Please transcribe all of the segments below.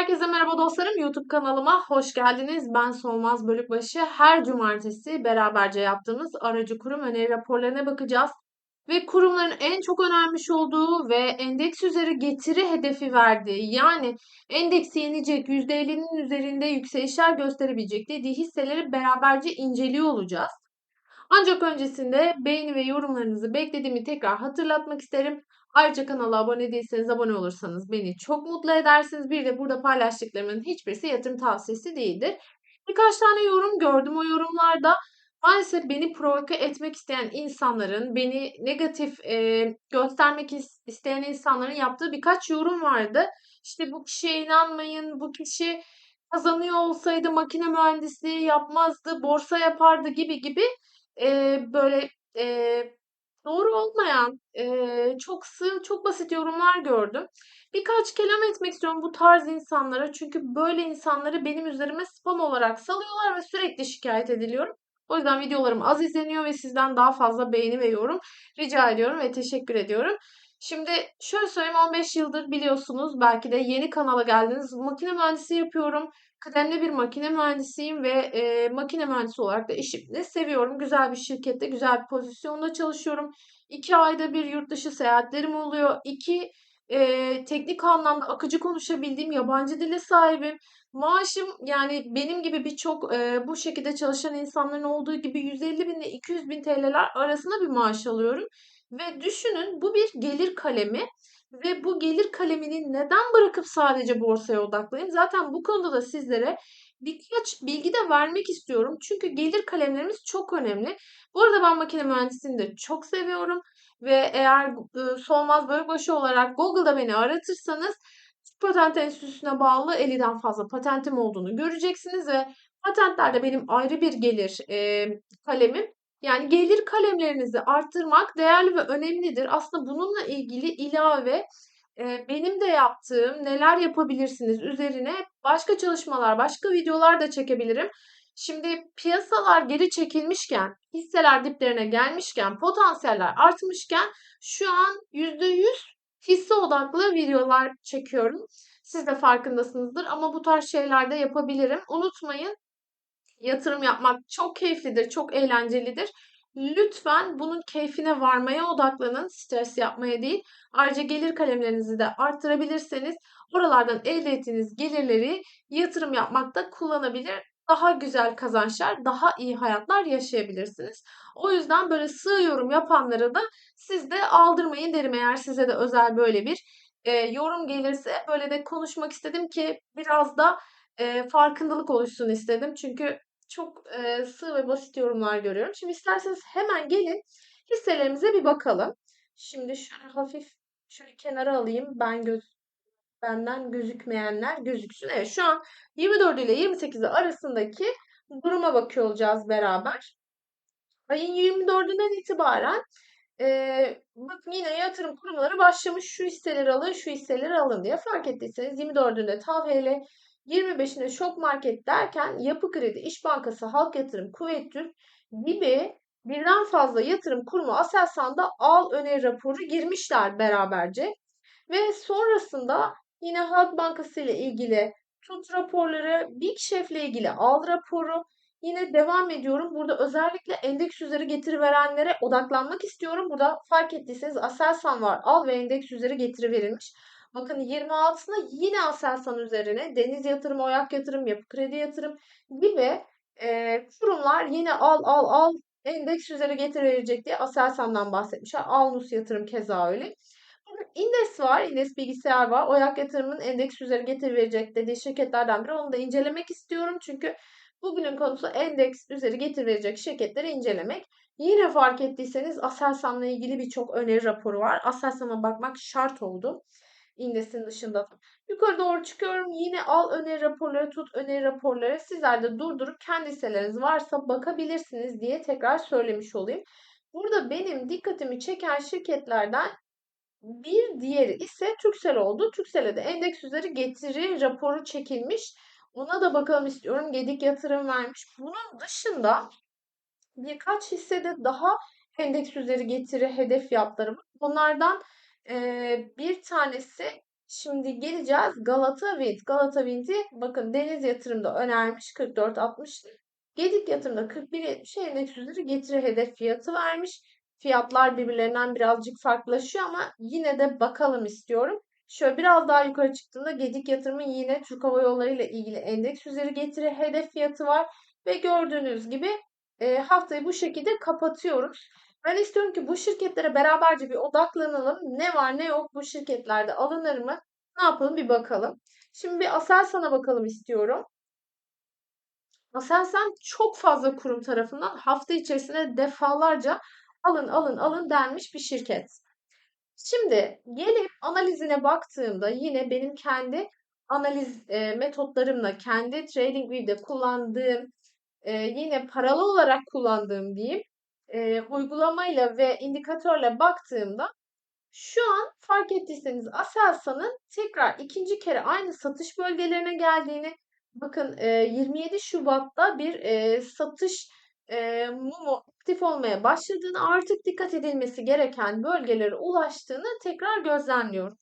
Herkese merhaba dostlarım. YouTube kanalıma hoş geldiniz. Ben Solmaz Bölükbaşı. Her cumartesi beraberce yaptığımız aracı kurum öneri raporlarına bakacağız. Ve kurumların en çok önermiş olduğu ve endeks üzeri getiri hedefi verdiği yani endeksi yenecek %50'nin üzerinde yükselişler gösterebilecek dediği hisseleri beraberce inceliyor olacağız. Ancak öncesinde beğeni ve yorumlarınızı beklediğimi tekrar hatırlatmak isterim. Ayrıca kanala abone değilseniz abone olursanız beni çok mutlu edersiniz. Bir de burada paylaştıklarımın hiçbirisi yatırım tavsiyesi değildir. Birkaç tane yorum gördüm. O yorumlarda maalesef beni provoke etmek isteyen insanların, beni negatif e, göstermek isteyen insanların yaptığı birkaç yorum vardı. İşte bu kişiye inanmayın, bu kişi kazanıyor olsaydı makine mühendisliği yapmazdı, borsa yapardı gibi gibi e, böyle e, doğru olmayan, e, çok sığ, çok basit yorumlar gördüm. Birkaç kelam etmek istiyorum bu tarz insanlara. Çünkü böyle insanları benim üzerime spam olarak salıyorlar ve sürekli şikayet ediliyorum. O yüzden videolarım az izleniyor ve sizden daha fazla beğeni ve yorum rica ediyorum ve teşekkür ediyorum. Şimdi şöyle söyleyeyim 15 yıldır biliyorsunuz belki de yeni kanala geldiniz. Makine mühendisi yapıyorum. Kıdemli bir makine mühendisiyim ve e, makine mühendisi olarak da işimi seviyorum. Güzel bir şirkette, güzel bir pozisyonda çalışıyorum. İki ayda bir yurt dışı seyahatlerim oluyor. İki e, teknik anlamda akıcı konuşabildiğim yabancı dile sahibim. Maaşım yani benim gibi birçok e, bu şekilde çalışan insanların olduğu gibi 150 bin ile 200 bin TL'ler arasında bir maaş alıyorum. Ve düşünün bu bir gelir kalemi ve bu gelir kalemini neden bırakıp sadece borsaya odaklayayım? Zaten bu konuda da sizlere birkaç bilgi de vermek istiyorum. Çünkü gelir kalemlerimiz çok önemli. Bu arada ben makine mühendisliğini de çok seviyorum. Ve eğer e, Solmaz Bölükbaşı olarak Google'da beni aratırsanız Patent Enstitüsü'ne bağlı 50'den fazla patentim olduğunu göreceksiniz ve patentlerde benim ayrı bir gelir e, kalemim. Yani gelir kalemlerinizi arttırmak değerli ve önemlidir. Aslında bununla ilgili ilave e, benim de yaptığım neler yapabilirsiniz üzerine başka çalışmalar, başka videolar da çekebilirim. Şimdi piyasalar geri çekilmişken, hisseler diplerine gelmişken, potansiyeller artmışken şu an %100 hisse odaklı videolar çekiyorum. Siz de farkındasınızdır ama bu tarz şeyler de yapabilirim. Unutmayın yatırım yapmak çok keyiflidir, çok eğlencelidir. Lütfen bunun keyfine varmaya odaklanın, stres yapmaya değil. Ayrıca gelir kalemlerinizi de arttırabilirseniz oralardan elde ettiğiniz gelirleri yatırım yapmakta kullanabilir. Daha güzel kazançlar, daha iyi hayatlar yaşayabilirsiniz. O yüzden böyle sığ yorum yapanları da siz de aldırmayın derim eğer size de özel böyle bir e, yorum gelirse böyle de konuşmak istedim ki biraz da e, farkındalık oluşsun istedim. Çünkü çok e, sığ ve basit yorumlar görüyorum. Şimdi isterseniz hemen gelin hisselerimize bir bakalım. Şimdi şöyle hafif şöyle kenara alayım. Ben göz benden gözükmeyenler gözüksün. Evet şu an 24 ile 28 arasındaki duruma bakıyor olacağız beraber. Ayın 24'ünden itibaren e, bakın yine yatırım kurumları başlamış şu hisseleri alın şu hisseleri alın diye fark ettiyseniz 24'ünde TAV 25'inde şok market derken Yapı Kredi, İş Bankası, Halk Yatırım, Kuveyt Türk gibi birden fazla yatırım kurumu Aselsan'da al öneri raporu girmişler beraberce. Ve sonrasında yine Halk Bankası ile ilgili tut raporları, Big Chef ile ilgili al raporu. Yine devam ediyorum. Burada özellikle endeks üzeri getiri verenlere odaklanmak istiyorum. Burada fark ettiyseniz Aselsan var. Al ve endeks üzeri getiri verilmiş. Bakın 26'sında yine Aselsan üzerine Deniz Yatırım, Oyak Yatırım, Yapı Kredi Yatırım gibi e, kurumlar yine al al al endeks üzeri getir verecek diye Aselsan'dan bahsetmişler. Alnus Yatırım keza öyle. İndes var, İndes bilgisayar var. Oyak Yatırım'ın endeks üzeri getir verecek dediği şirketlerden biri. Onu da incelemek istiyorum. Çünkü bugünün konusu endeks üzeri getir verecek şirketleri incelemek. Yine fark ettiyseniz Aselsan'la ilgili birçok öneri raporu var. Aselsan'a bakmak şart oldu. İndesin dışında. Yukarı doğru çıkıyorum. Yine al öneri raporları, tut öneri raporları. Sizler de durdurup kendi hisseleriniz varsa bakabilirsiniz diye tekrar söylemiş olayım. Burada benim dikkatimi çeken şirketlerden bir diğeri ise Türksel oldu. Türksel'e de endeks üzeri getiri raporu çekilmiş. Ona da bakalım istiyorum. Gedik yatırım vermiş. Bunun dışında birkaç hissede daha endeks üzeri getiri hedef fiyatları var. Bunlardan bir tanesi Şimdi geleceğiz Galata Wind. Galata Wind'i bakın Deniz Yatırım'da önermiş 44.60. Gedik Yatırım'da 41.70 endeks üzeri getiri hedef fiyatı vermiş. Fiyatlar birbirlerinden birazcık farklılaşıyor ama yine de bakalım istiyorum. Şöyle biraz daha yukarı çıktığında Gedik Yatırım'ın yine Türk Hava Yolları ile ilgili endeks üzeri getiri hedef fiyatı var. Ve gördüğünüz gibi e, haftayı bu şekilde kapatıyoruz. Ben istiyorum ki bu şirketlere beraberce bir odaklanalım. Ne var ne yok bu şirketlerde alınır mı? Ne yapalım bir bakalım. Şimdi bir Aselsan'a bakalım istiyorum. Aselsan çok fazla kurum tarafından hafta içerisinde defalarca alın alın alın denmiş bir şirket. Şimdi gelip analizine baktığımda yine benim kendi analiz e, metotlarımla, kendi TradingView'de kullandığım, e, yine paralı olarak kullandığım diyeyim, e, uygulamayla ve indikatörle baktığımda şu an fark ettiyseniz Aselsan'ın tekrar ikinci kere aynı satış bölgelerine geldiğini bakın e, 27 Şubat'ta bir e, satış e, mumu aktif olmaya başladığını artık dikkat edilmesi gereken bölgelere ulaştığını tekrar gözlemliyorum.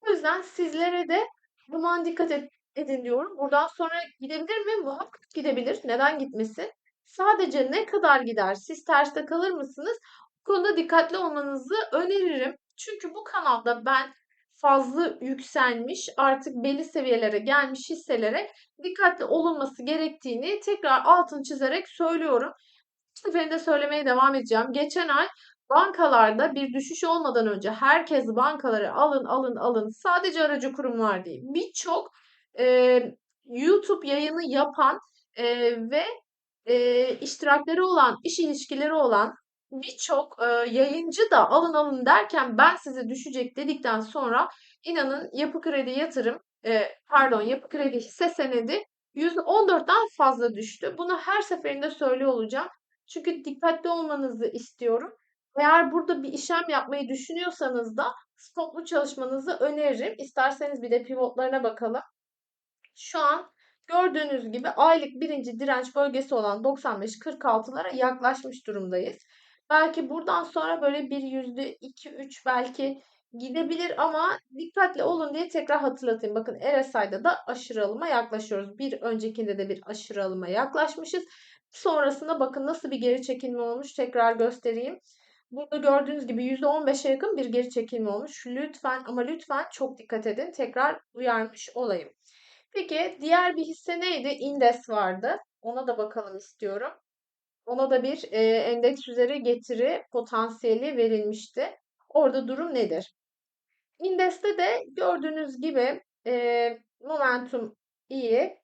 O yüzden sizlere de buna dikkat edin diyorum. Buradan sonra gidebilir mi? Muhakkak gidebilir. Neden gitmesin? Sadece ne kadar gider? Siz terste kalır mısınız? Bu konuda dikkatli olmanızı öneririm. Çünkü bu kanalda ben fazla yükselmiş, artık belli seviyelere gelmiş hisselere dikkatli olunması gerektiğini tekrar altını çizerek söylüyorum. Bu seferinde söylemeye devam edeceğim. Geçen ay bankalarda bir düşüş olmadan önce herkes bankaları alın alın alın sadece aracı kurumlar değil birçok e, YouTube yayını yapan e, ve e, iştirakleri olan, iş ilişkileri olan birçok e, yayıncı da alın alın derken ben size düşecek dedikten sonra inanın yapı kredi yatırım e, pardon yapı kredi hisse senedi %14'ten fazla düştü. Bunu her seferinde söylüyor olacağım. Çünkü dikkatli olmanızı istiyorum. Eğer burada bir işlem yapmayı düşünüyorsanız da stoplu çalışmanızı öneririm. İsterseniz bir de pivotlarına bakalım. Şu an gördüğünüz gibi aylık birinci direnç bölgesi olan 95-46'lara yaklaşmış durumdayız. Belki buradan sonra böyle bir yüzde 2-3 belki gidebilir ama dikkatli olun diye tekrar hatırlatayım. Bakın RSI'da da aşırı alıma yaklaşıyoruz. Bir öncekinde de bir aşırı alıma yaklaşmışız. Sonrasında bakın nasıl bir geri çekilme olmuş tekrar göstereyim. Burada gördüğünüz gibi %15'e yakın bir geri çekilme olmuş. Lütfen ama lütfen çok dikkat edin. Tekrar uyarmış olayım. Peki diğer bir hisse neydi? Indes vardı. Ona da bakalım istiyorum. Ona da bir e, endeks üzeri getiri potansiyeli verilmişti. Orada durum nedir? Indes'te de gördüğünüz gibi e, momentum iyi.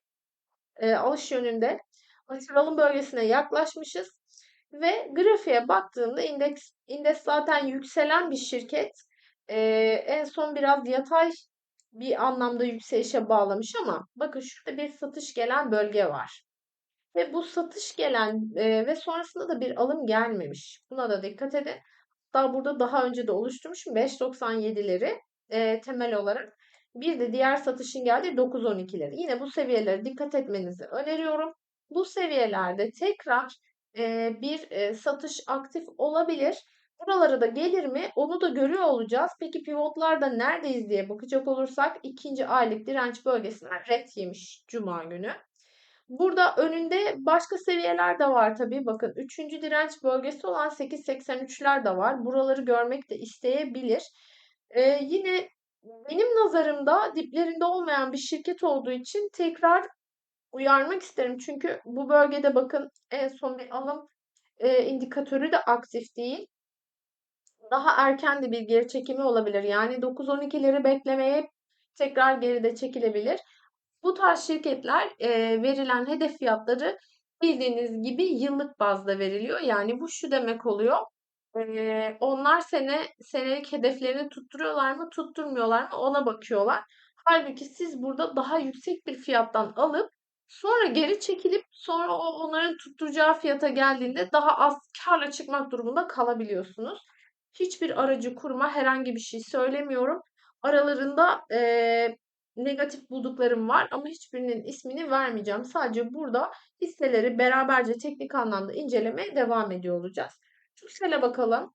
E, alış yönünde. Alım bölgesine yaklaşmışız. Ve grafiğe baktığımda indeks, indeks zaten yükselen bir şirket. E, en son biraz yatay bir anlamda yükselişe bağlamış ama bakın şurada bir satış gelen bölge var. Ve bu satış gelen e, ve sonrasında da bir alım gelmemiş. Buna da dikkat edin. Daha burada daha önce de oluşturmuşum 5.97'leri e, temel olarak. Bir de diğer satışın geldiği 9.12'leri. Yine bu seviyelere dikkat etmenizi öneriyorum. Bu seviyelerde tekrar e, bir e, satış aktif olabilir. Buralara da gelir mi? Onu da görüyor olacağız. Peki pivotlarda neredeyiz diye bakacak olursak ikinci aylık direnç bölgesine red yemiş Cuma günü. Burada önünde başka seviyeler de var tabii. Bakın üçüncü direnç bölgesi olan 8.83'ler de var. Buraları görmek de isteyebilir. Ee, yine benim nazarımda diplerinde olmayan bir şirket olduğu için tekrar uyarmak isterim. Çünkü bu bölgede bakın en son bir alım e, indikatörü de aktif değil daha erken de bir geri çekimi olabilir. Yani 9-12'leri beklemeye tekrar geride çekilebilir. Bu tarz şirketler e, verilen hedef fiyatları bildiğiniz gibi yıllık bazda veriliyor. Yani bu şu demek oluyor. E, onlar sene senelik hedeflerini tutturuyorlar mı, tutturmuyorlar mı ona bakıyorlar. Halbuki siz burada daha yüksek bir fiyattan alıp sonra geri çekilip sonra o onların tutturacağı fiyata geldiğinde daha az karla çıkmak durumunda kalabiliyorsunuz. Hiçbir aracı kurma herhangi bir şey söylemiyorum. Aralarında e, negatif bulduklarım var ama hiçbirinin ismini vermeyeceğim. Sadece burada hisseleri beraberce teknik anlamda incelemeye devam ediyor olacağız. Türksel'e bakalım.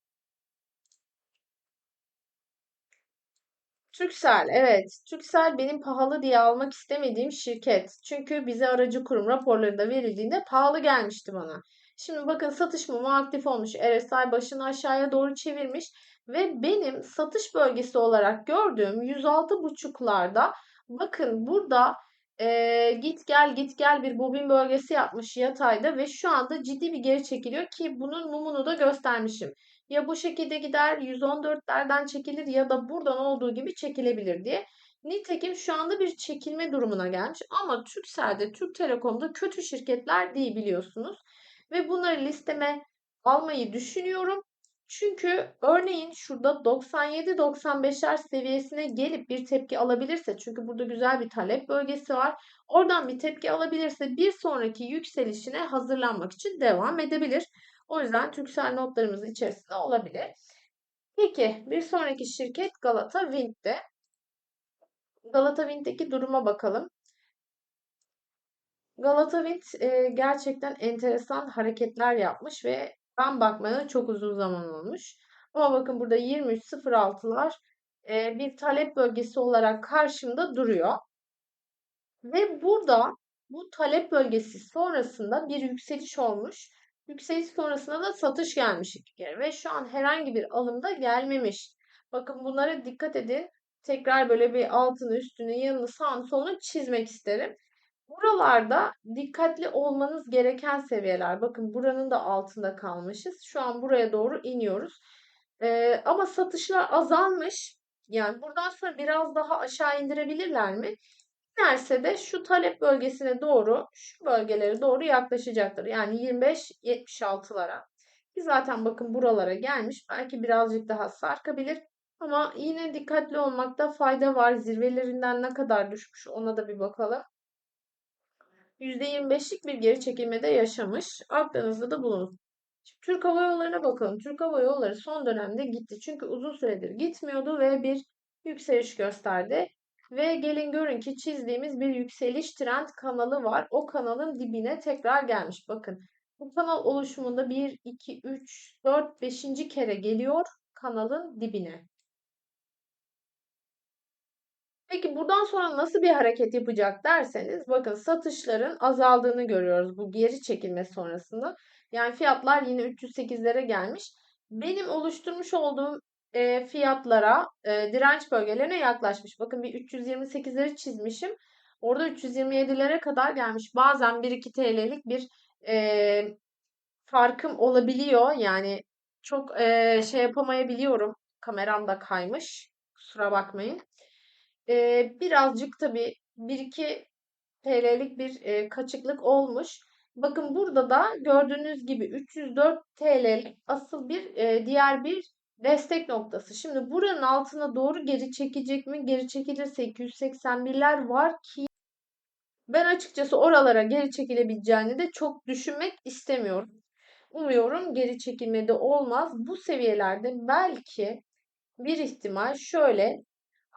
Turkcell, evet. Turkcell benim pahalı diye almak istemediğim şirket. Çünkü bize aracı kurum raporlarında verildiğinde pahalı gelmişti bana. Şimdi bakın satış mumu aktif olmuş. RSI başını aşağıya doğru çevirmiş ve benim satış bölgesi olarak gördüğüm 106.5'larda bakın burada e, git gel git gel bir bobin bölgesi yapmış yatayda ve şu anda ciddi bir geri çekiliyor ki bunun mumunu da göstermişim. Ya bu şekilde gider 114'lerden çekilir ya da buradan olduğu gibi çekilebilir diye. Nitekim şu anda bir çekilme durumuna gelmiş ama Turkcell'de, Türk Telekom'da kötü şirketler değil biliyorsunuz. Ve bunları listeme almayı düşünüyorum. Çünkü örneğin şurada 97-95'ler seviyesine gelip bir tepki alabilirse çünkü burada güzel bir talep bölgesi var. Oradan bir tepki alabilirse bir sonraki yükselişine hazırlanmak için devam edebilir. O yüzden Türksel notlarımızın içerisinde olabilir. Peki bir sonraki şirket Galata Wind'de. Galata Wind'deki duruma bakalım. Galata Wind e, gerçekten enteresan hareketler yapmış ve ben bakmaya çok uzun zaman olmuş. Ama bakın burada 23.06'lar e, bir talep bölgesi olarak karşımda duruyor. Ve burada bu talep bölgesi sonrasında bir yükseliş olmuş. Yükseliş sonrasında da satış gelmiş iki kere ve şu an herhangi bir alımda gelmemiş. Bakın bunlara dikkat edin. Tekrar böyle bir altını, üstünü, yanını, sağını, solunu çizmek isterim. Buralarda dikkatli olmanız gereken seviyeler. Bakın buranın da altında kalmışız. Şu an buraya doğru iniyoruz. Ee, ama satışlar azalmış. Yani buradan sonra biraz daha aşağı indirebilirler mi? İnerse de şu talep bölgesine doğru, şu bölgelere doğru yaklaşacaktır. Yani 25-76'lara. Ki zaten bakın buralara gelmiş. Belki birazcık daha sarkabilir. Ama yine dikkatli olmakta fayda var. Zirvelerinden ne kadar düşmüş ona da bir bakalım. %25'lik bir geri çekilmede yaşamış. Aklınızda da bulunsun. Şimdi Türk Hava Yolları'na bakalım. Türk Hava Yolları son dönemde gitti. Çünkü uzun süredir gitmiyordu ve bir yükseliş gösterdi. Ve gelin görün ki çizdiğimiz bir yükseliş trend kanalı var. O kanalın dibine tekrar gelmiş. Bakın bu kanal oluşumunda 1, 2, 3, 4, 5. kere geliyor kanalın dibine. Peki buradan sonra nasıl bir hareket yapacak derseniz bakın satışların azaldığını görüyoruz bu geri çekilme sonrasında. Yani fiyatlar yine 308'lere gelmiş. Benim oluşturmuş olduğum e, fiyatlara, e, direnç bölgelerine yaklaşmış. Bakın bir 328'leri çizmişim. Orada 327'lere kadar gelmiş. Bazen 1-2 TL'lik bir e, farkım olabiliyor. Yani çok e, şey yapamayabiliyorum. Kameram da kaymış. Kusura bakmayın. E, birazcık tabii 1-2 TL'lik bir e, kaçıklık olmuş. Bakın burada da gördüğünüz gibi 304 TL'lik asıl bir e, diğer bir destek noktası. Şimdi buranın altına doğru geri çekecek mi? Geri çekilirse 281'ler var ki ben açıkçası oralara geri çekilebileceğini de çok düşünmek istemiyorum. Umuyorum geri çekilmede olmaz. Bu seviyelerde belki bir ihtimal şöyle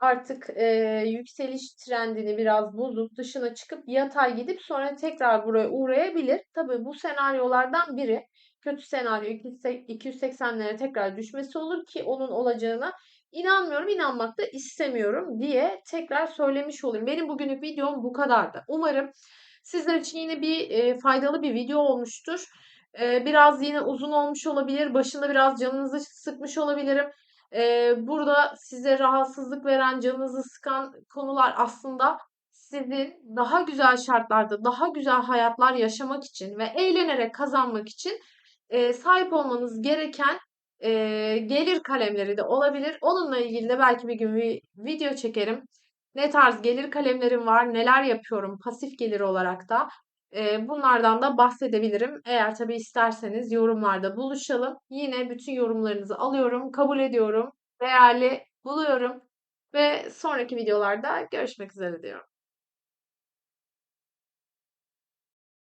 artık e, yükseliş trendini biraz bozup dışına çıkıp yatay gidip sonra tekrar buraya uğrayabilir. Tabii bu senaryolardan biri kötü senaryo 280'lere tekrar düşmesi olur ki onun olacağına inanmıyorum, inanmak da istemiyorum diye tekrar söylemiş olayım. Benim bugünlük videom bu kadardı. Umarım sizler için yine bir e, faydalı bir video olmuştur. E, biraz yine uzun olmuş olabilir. Başında biraz canınızı sıkmış olabilirim. E, burada size rahatsızlık veren, canınızı sıkan konular aslında sizin daha güzel şartlarda, daha güzel hayatlar yaşamak için ve eğlenerek kazanmak için e, sahip olmanız gereken e, gelir kalemleri de olabilir. Onunla ilgili de belki bir gün bir video çekerim. Ne tarz gelir kalemlerim var, neler yapıyorum pasif gelir olarak da. Bunlardan da bahsedebilirim. Eğer tabii isterseniz yorumlarda buluşalım. Yine bütün yorumlarınızı alıyorum, kabul ediyorum, değerli buluyorum ve sonraki videolarda görüşmek üzere diyorum.